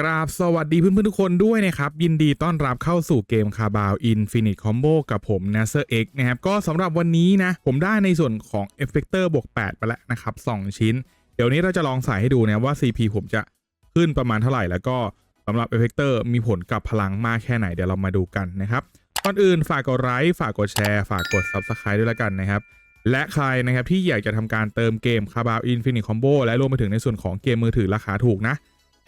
กราบสวัสดีเพื่อนๆทุกคนด้วยนะครับ ยินดีต้อนรับเข้าสู่เกมคาบาวอินฟินิตคอมโบกับผม n a s e r X นะครับ ก็สำหรับวันนี้นะ ผมได้ในส่วนของ Effector บวก8ไปแล้วนะครับ 2 ชิ้น เดี๋ยวนี้เราจะลองใส่ให้ดูนะว่า CP ผมจะขึ้นประมาณเท่าไหร่ แล้วก็สำหรับ Effector มีผลกับพลังมากแค่ไหนเดี๋ยวเรามาดูกันนะครับก่อนอื่นฝากกดไลค์ฝากกดแชร์ฝากกด Subscribe ด้วยละกันนะครับและใครนะครับที่อยากจะทำการเติมเกมคาบาวอินฟินิตคอมโบและรวมไปถึงในส่วนของเกมมือถือราคาถูกนะ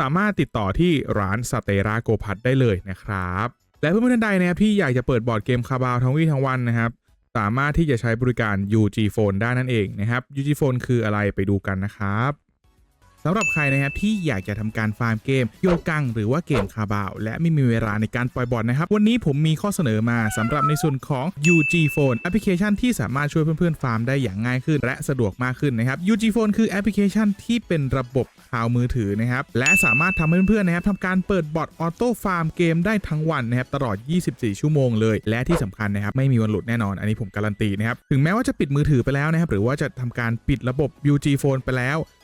ามารถติดต่อที่ร้านสเตราโกพัทได้เลยนะครับ และเพื่อนๆท่านใดนะครับที่อยากจะเปิดบอร์ดเกมคาบาวทั้งวี่ทั้งวันนะครับ สามารถที่จะใช้บริการ UG Phone ได้นั่นเองนะครับ UG Phone คืออะไรไปดูกันนะครับ สำหรับใครนะครับที่อยากจะทำการฟาร์มเกมโยกัง หรือว่าเกมคาบาว และไม่มีเวลาในการปล่อยบอร์ดนะครับ วันนี้ผมมีข้อเสนอมาสำหรับในส่วนของ UG Phone แอปพลิเคชันที่สามารถช่วยเพื่อนๆฟาร์มได้อย่างง่ายขึ้น และสะดวกมากขึ้นนะครับ UG Phone คือแอปพลิเคชันที่เป็นระบบข่าวมือถือนะครับและสามารถทำให้เพื่อนๆนะครับทำการเปิดบอทออโต้ฟาร์มเกมได้ทั้งวันนะครับตลอด 24 ชั่วโมงเลย และที่สำคัญนะครับไม่มีวันหลุดแน่นอน อันนี้ผมการันตีนะครับถึงแม้ว่าจะปิดมือถือไปแล้วนะครับหรือว่าจะทำการปิดระบบ UG Phone ไปแล้ว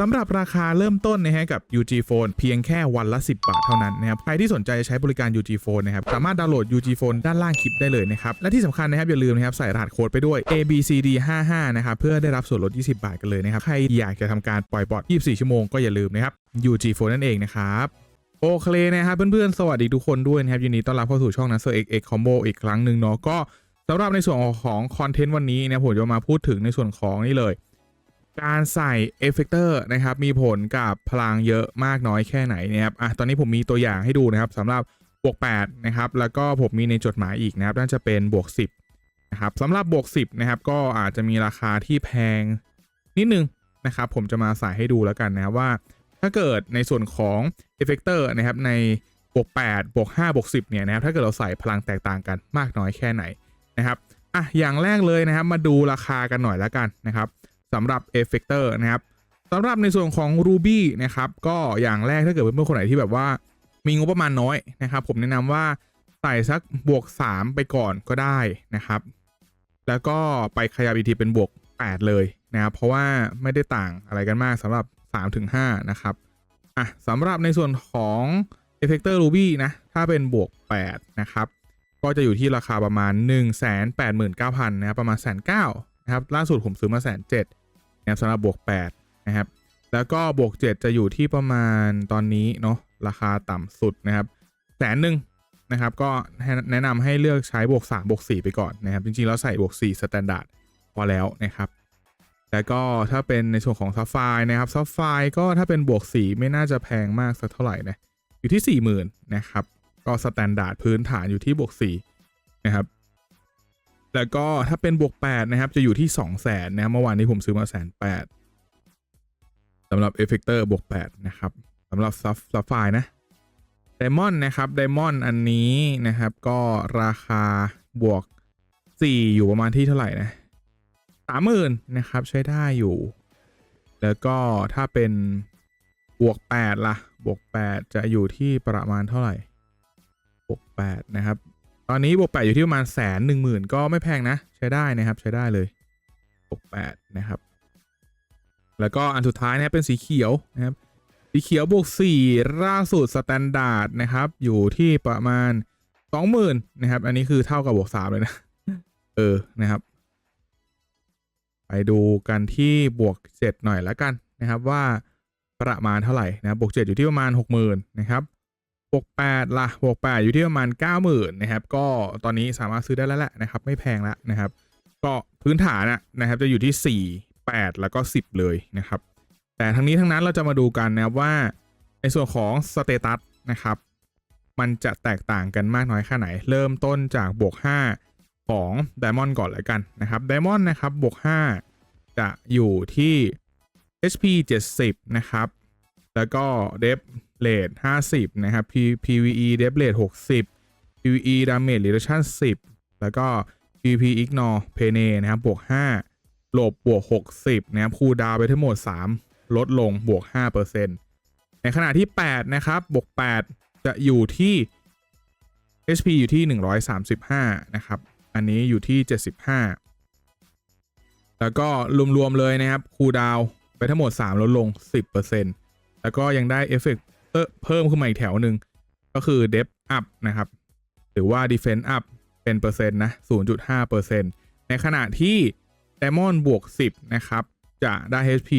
สำหรับราคาเริ่มต้นนะฮะกับ UG Phone เพียงแค่วันละ 10 บาทเท่านั้นนะครับ ใครที่สนใจใช้บริการ UG Phone นะครับ สามารถดาวน์โหลด UG Phone ด้านล่างคลิปได้เลยนะครับ และที่สำคัญนะครับ อย่าลืมนะครับ ใส่รหัสโค้ดไปด้วย ABCD 55 นะครับ เพื่อได้รับส่วนลด 20 บาทกันเลยนะครับ ใครอยากจะทำการปล่อยบอท24 ชั่วโมงก็อย่าลืมนะครับ UG Phone นั่นเองนะครับโอเคนะครับเพื่อนๆ สวัสดีทุกคนด้วยนะครับยินดีต้อนรับเข้าสู่ช่อง n a s e r X X Combo อีกครั้งหนึ่งเนาะก็สำหรับในส่วนของคอนเทนต์วันนี้นะผมจะมาพูดถึงในส่วนของนี่เลย การใส่เอฟเฟกเตอร์นะครับมีผลกับพลังเยอะมากน้อยแค่ไหนนะครับอะตอนนี้ผมมีตัวอย่างให้ดูนะครับสำหรับบวก8นะครับแล้วก็ผมมีในจดหมายอีกนะครับน่าจะเป็นบวก 10นะครับสำหรับบวก 10นะครับก็อาจจะมีราคาที่แพงนิดนึงนะครับผมจะมาใส่ให้ดูแล้วกันนะครับว่า ถ้าเกิดในส่วนของเอฟเฟกเตอร์นะครับในบวก8บวก5บวก10เนี่ยนะครับถ้าเกิดเราใส่พลังแตกต่างกันมากน้อยแค่ไหนนะครับอะอย่างแรกเลยนะครับมาดูราคากันหน่อยแล้วกันนะครับ สำหรับ Effector นะครับสำหรับในส่วนของ Ruby นะครับก็อย่างแรกถ้าเกิดเพื่อนๆคนไหนที่แบบว่ามีงบประมาณน้อยนะครับผมแนะนำว่าใส่สักบวก 3 ไปก่อนก็ได้นะครับ แล้วก็ไปขยับอีกทีเป็นบวก 8 เลยนะครับเพราะว่าไม่ได้ต่างอะไรกันมากสำหรับ 3-5 นะครับอะสำหรับในส่วนของ Effector Ruby นะถ้าเป็นบวก 8 นะครับ ก็จะอยู่ที่ราคาประมาณ 1 8 9 0 0 0 นะครับประมาณแสนเนะครับล่าสุดผมซื้อมาแสนเจ็ด นะครับสำหรับบวก8นะครับแล้วก็บวก 7 จะอยู่ที่ประมาณตอนนี้เนาะราคาต่ำสุดนะครับแสนหนึ่งนะครับก็แนะนำให้เลือกใช้บวก3บวก4ไปก่อนนะครับจริงๆแล้วใส่บวก4สแตนดาร์ดพอแล้วนะครับแล้วก็ถ้าเป็นในส่วนของซัฟไฟนะครับซัฟไฟก็ถ้าเป็นบวก 4 ไม่น่าจะแพงมากสักเท่าไหร่นะอยู่ที่ 40,000นะครับก็สแตนดาร์ดพื้นฐานอยู่ที่บวก4นะครับ แล้วก็ถ้าเป็นบวก 8 นะครับ จะอยู่ที่ 2 0 0 0 0นนะครับเมื่อวานนี้ผมซื้อมาแสนแปดสำหรับเอฟเฟกเตอร์บวก 8 นะครับสำหรับซัฟซัฟไฟนะไดมอนด์นะครับไดมอนด์อันนี้นะครับ ก็ราคาบวก 4 อยู่ประมาณที่เท่าไหร่นะสามหมื่นนะครับใช้ได้อยู่ แล้วก็ถ้าเป็นบวก 8 ล่ะ บวก 8 จะอยู่ที่ประมาณเท่าไหร่บวก8นะครับ ตอนนี้บวกแปดอยู่ที่ประมาณแสนหนึ่งหมื่นก็ไม่แพงนะ ใช้ได้นะครับใช้ได้เลยบวกแปดนะครับ แล้วก็อันสุดท้ายนะครับเป็นสีเขียวนะครับ สีเขียวบวกสี่ล่าสุดสแตนดาร์ดนะครับ อยู่ที่ประมาณสองหมื่นนะครับ อันนี้คือเท่ากับบวกสามเลยนะ เออนะครับ ไปดูกันที่บวกเจ็ดหน่อยแล้วกันนะครับว่าประมาณเท่าไหร่นะบบวกเจ็ดอยู่ที่ประมาณหกหมื่นนะครับ บวก8ล่ะบวก8อยู่ที่ประมาณ 90,000นะครับก็ตอนนี้สามารถซื้อได้แล้วแหละนะครับไม่แพงแล้วนะครับ ก็พื้นฐานนะครับจะอยู่ที่ 4 8 แล้วก็ 10 เลยนะครับ แต่ทั้งนี้ทั้งนั้นเราจะมาดูกันนะครับว่าในส่วนของสเตตัสนะครับมันจะแตกต่างกันมากน้อยแค่ไหน เริ่มต้นจากบวก 5 ของ Diamond ก่อนเลยกันนะครับ Diamond นะครับบวก 5 จะอยู่ที่ HP 70 นะครับ แล้วก็ d e p เลท50 นะครับ P PVE เดฟเลท60 PVE Damage Reduction 10 แล้วก็ PVP Ignore Pene นะครับ บวก 5 หลบ บวก 60 นะครับคูดาวไปทั้งหมด 3 ลดลง บวก5%นในขณะที่ 8 นะครับ บวก 8 จะอยู่ที่ HP อยู่ที่ 135 นะครับ อันนี้อยู่ที่ 75 แล้วก็รวม ๆ เลยนะครับคูดาวไปทั้งหมด 3 ลดลง 10%แล้วก็ยังได้เอฟเฟก เพิ่มขึ้นมาอีกแถวหนึ่งก็คือ Depth Up นะครับ หรือว่า Defense Up เป็นเปอร์เซ็นต์นะ 0.5%ในขณะที่ Diamond บวก 10 นะครับ จะได้ HP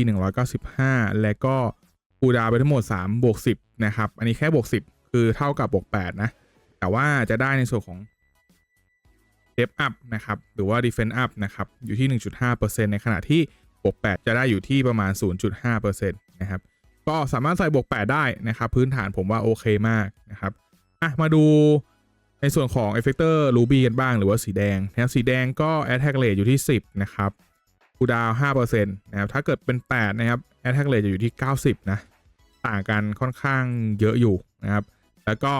195 และก็คูดาไปทั้งหมด 3 บวก 10 นะครับ อันนี้แค่บวก 10 คือเท่ากับบวก 8 นะ แต่ว่าจะได้ในส่วนของ Depth Up นะครับ หรือว่า Defense Up นะครับ อยู่ที่ 1.5%ในขณะที่บวก 8 จะได้อยู่ที่ประมาณ 0.5%นะครับ ก็สามารถใส่บวก 8 ได้นะครับ พื้นฐานผมว่าโอเคมากนะครับอะมาดูในส่วนของ Effector Ruby กันบ้างหรือว่าสีแดงนะครับสีแดงก็ Attack Rate อยู่ที่ 10 นะครับคูดาว5%นะครับถ้าเกิดเป็น 8 นะครับ Attack Rate จะอยู่ที่ 90 นะ ต่างกันค่อนข้างเยอะอยู่นะครับ แล้วก็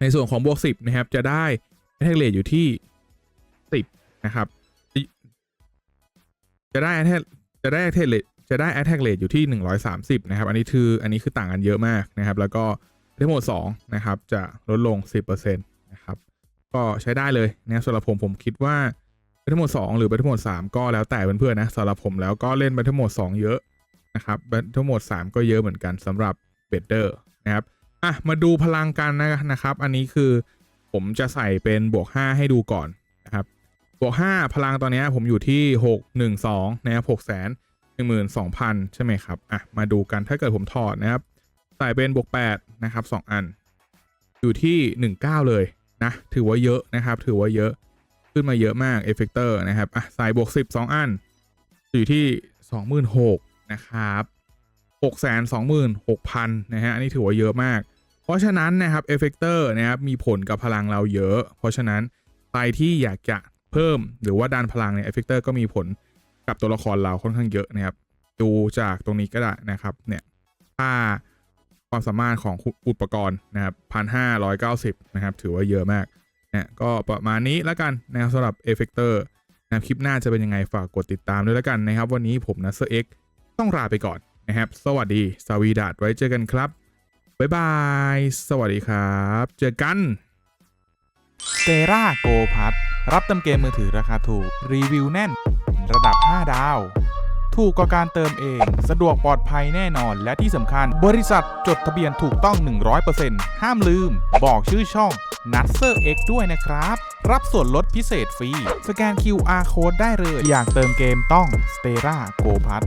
ในส่วนของบวก 10 นะครับ จะได้ Attack Rate อยู่ที่ 10 นะครับ จะได้ Attack จะได้ Attack Rate จะได้ Attack Rate อยู่ที่ 130 นะครับ อันนี้คืออันนี้คือต่างกันเยอะมากนะครับ แล้วก็ทั้งหมด2นะครับ จะลดลง 10%นะครับ ก็ใช้ได้เลยนะสำหรับผมผมคิดว่าไปทั้งหมด2หรือไปทั้งหมด3ก็แล้วแต่เพื่อนๆนะสำหรับผมแล้วก็เล่นไปทั้งหมด2เยอะนะครับไปทั้งหมด3ก็เยอะเหมือนกันสำหรับเบดเดอร์นะครับอะมาดูพลังกันนะครับ อันนี้คือผมจะใส่เป็นบวก 5 ให้ดูก่อนนะครับบวก 5 พลังตอนนี้ผมอยู่ที่ 612นะครับ6แสน 12,000 ใช่ไหมครับ อะ มาดูกันถ้าเกิดผมถอดนะครับ ใส่เป็นบวก8นะครับ 2 อัน อยู่ที่ 19 เลยนะ ถือว่าเยอะนะครับ ถือว่าเยอะ ขึ้นมาเยอะมากเอฟเฟกเตอร์นะครับ อะ ใส่บวก 10 2 อัน อยู่ที่ 26,000นะครับ626,000นะฮะ อันนี้ถือว่าเยอะมาก เพราะฉะนั้นนะครับเอฟเฟกเตอร์นะครับ มีผลกับพลังเราเยอะ เพราะฉะนั้นใครที่อยากจะเพิ่มหรือว่าดันพลังเนี่ยเอฟเฟกเตอร์ก็มีผล กับตัวละครเราค่อนข้างเยอะนะครับ ดูจากตรงนี้ก็ได้นะครับเนี่ยค่าความสามารถของอุปกรณ์นะครับพันห้าร้อยเก้าสิบนะครับ ถือว่าเยอะมากนะก็ประมาณนี้แล้วกันนะครับสำหรับเอฟเฟกเตอร์นะคลิปหน้าจะเป็นยังไงฝากกดติดตามด้วยแล้วกันนะครับ วันนี้ผมนัสเซอเอ็กต้องลาไปก่อนนะครับ สวัสดีสวีดัตไว้เจอกันครับบ๊ายบาย สวัสดีครับ เจอกัน เตราโกพัทรับเติมเกมมือถือราคาถูก รีวิวแน่น ระดับ 5 ดาว ถูกกว่าการเติมเอง สะดวกปลอดภัยแน่นอน และที่สำคัญ บริษัทจดทะเบียนถูกต้อง 100%ห้ามลืม บอกชื่อช่อง n u t s e r X ด้วยนะครับ รับส่วนลดพิเศษฟรี สแกน QR Code ได้เลย อยากเติมเกมต้อง s t e r a Go p a s